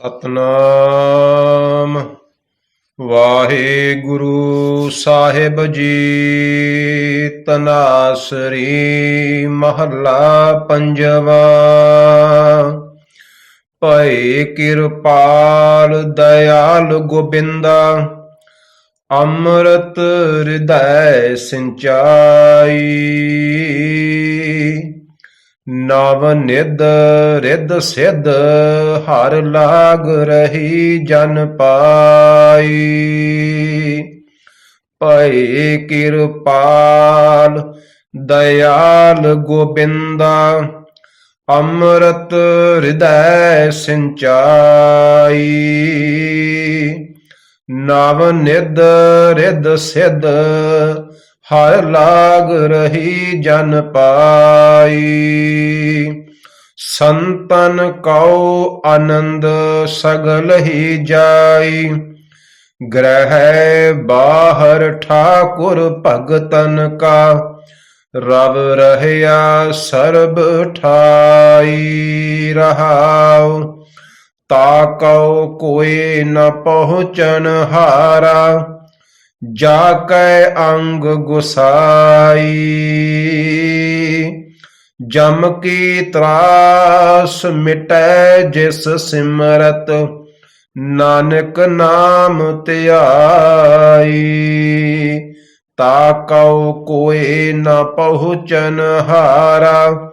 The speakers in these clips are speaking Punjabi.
ਸਤਨਾਮ। ਵਾਹਿਗੁਰੂ ਸਾਹਿਬ ਜੀ ਤਨਾਸਰੀ ਮਹੱਲਾ ਪੰਜਵਾ। ਭਏ ਕਿਰਪਾਲ ਦਇਆਲ ਗੋਬਿੰਦਾ ਅੰਮ੍ਰਿਤ ਹਿਰਦੈ ਸਿੰਚਾਈ। ਨਵ ਨਿਦ ਰਿਦ ਸਿਧ, ਹਰ ਲਾਗ ਰਹੀ ਜਨ ਪਾਈ। ਭਏ ਕਿਰਪਾਲ ਦਇਆਲ ਗੋਬਿੰਦਾ, ਅੰਮ੍ਰਿਤ ਹਿਰਦੈ ਸਿੰਚਾਈ। ਨਵ ਨਿਦ ਰਿਦ ਸਿਧ, ਹਰ ਲਾਗ ਰਹੀ ਜਨ ਪਾਈ। ਸੰਤਨ ਕਉ ਆਨੰਦ ਸਗਲ ਹੀ ਜਾਈ। ਗ੍ਰਹਿ ਬਾਹਰ ਠਾਕੁਰ ਭਗਤਨ ਕਾ। ਰਵ ਰਹਿਆ ਸਰਬ ਠਾਈ ਰਹਾਉ। ਤਾ ਕਉ ਨ ਪਹੁੰਚਨ ਹਾਰਾ। ਜਾ ਕੈ ਅੰਗ ਗੁਸਾਈ। ਜਮ ਕੀ ਤਰਾਸ ਮਿਟੈ ਜਿਸ ਸਿਮਰਤ, ਨਾਨਕ ਨਾਮ ਧਿਆਈ। ਤਾ ਕਉ ਕੋਇ ਨ ਪਹੁੰਚਨ ਹਾਰਾ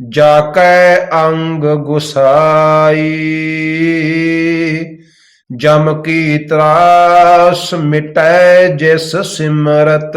ਜਾ ਕੈ ਅੰਗ ਗੁਸਾਈ। ਜਮ ਕੀ ਤਰਾਸ ਮਿਟੈ ਜਿਸ ਸਿਮਰਤ